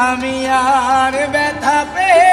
আমি আর ব্যথা পেয়ে